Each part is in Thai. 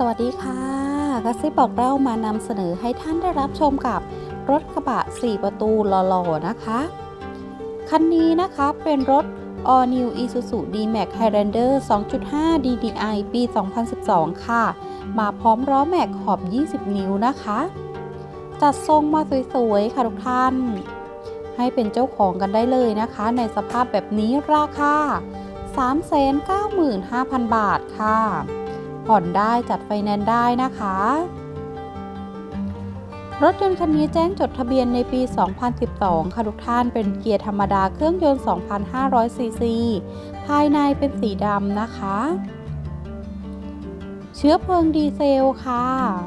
สวัสดีค่ะกระซิบบอกเรามานำเสนอให้ท่านได้รับชมกับรถกระบะ 4 ประตูหล่อๆนะคะ คันนี้นะคะเป็นรถ All New Isuzu D-Max Highlander 2.5 DDI ปี 2012 ค่ะ มาพร้อมล้อแม็กขอบ 20 นิ้วนะคะ จัดทรงมาสวยๆ ค่ะทุกท่าน ให้เป็นเจ้าของกันได้เลยนะคะ ในสภาพแบบนี้ราคา 395,000 บาทค่ะ ผ่อนได้จัดไฟแนนซ์ได้นะคะ รถยนต์คันนี้แจ้งจดทะเบียนในปี 2012 ค่ะทุกท่านเป็นเกียร์ธรรมดาเครื่องยนต์ 2,500 ซีซี ภายในเป็นสีดำนะคะ เชื้อเพลิงดีเซลค่ะ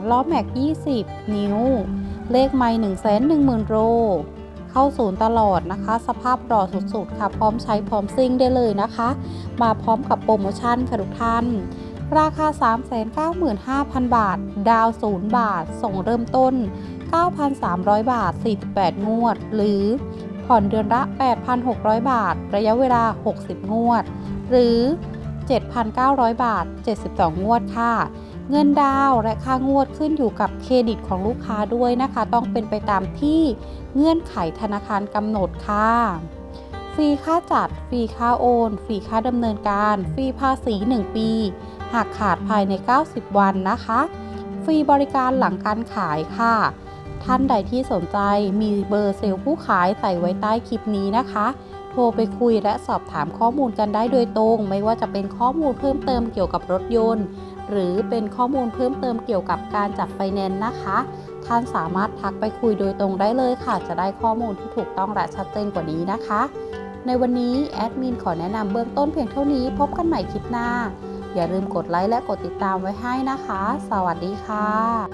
ล้อแม็ก 20 นิ้ว เลขไมล์110,000โลเข้าศูนย์ตลอดนะคะ สภาพหล่อสุดๆ ค่ะ พร้อมใช้พร้อมซิ่งได้เลยนะคะ มาพร้อมกับโปรโมชั่นค่ะทุกท่าน ราคา 395,000 บาท ดาว 0 บาท ส่งเริ่มต้น 9,300 บาท 48 งวด หรือผ่อนเดือนละ 8,600 บาท ระยะเวลา 60 งวด หรือ 7,900 บาท 72 งวดค่ะ เงินดาวและค่างวดขึ้นอยู่กับเครดิตของลูกค้าด้วยนะคะ ต้องเป็นไปตามที่เงื่อนไขธนาคารกำหนดค่ะ ฟรีค่าจัด ฟรีค่าโอน ฟรีค่าดำเนินการ ฟรีภาษี 1 ปี หากขาดภายใน 90 วันนะคะ ฟรีบริการหลังการขายค่ะ ท่านใดที่สนใจมีเบอร์เซลล์ผู้ขายใส่ไว้ใต้คลิปนี้นะคะ โทรไปคุยและสอบถามข้อมูลกันได้โดยตรง ไม่ว่าจะเป็นข้อมูลเพิ่มเติมเกี่ยวกับรถยนต์ หรือเป็นข้อมูลเพิ่มเติมเกี่ยวกับการจัดไฟแนนซ์นะคะ ท่านสามารถทักไปคุยโดยตรงได้เลยค่ะ จะได้ข้อมูลที่ถูกต้องและชัดเจนกว่านี้นะคะ ในวันนี้แอดมินขอแนะนำเบื้องต้นเพียงเท่านี้พบกันใหม่คลิปหน้า อย่าลืมกดไลค์และกดติดตามไว้ให้นะคะ สวัสดีค่ะ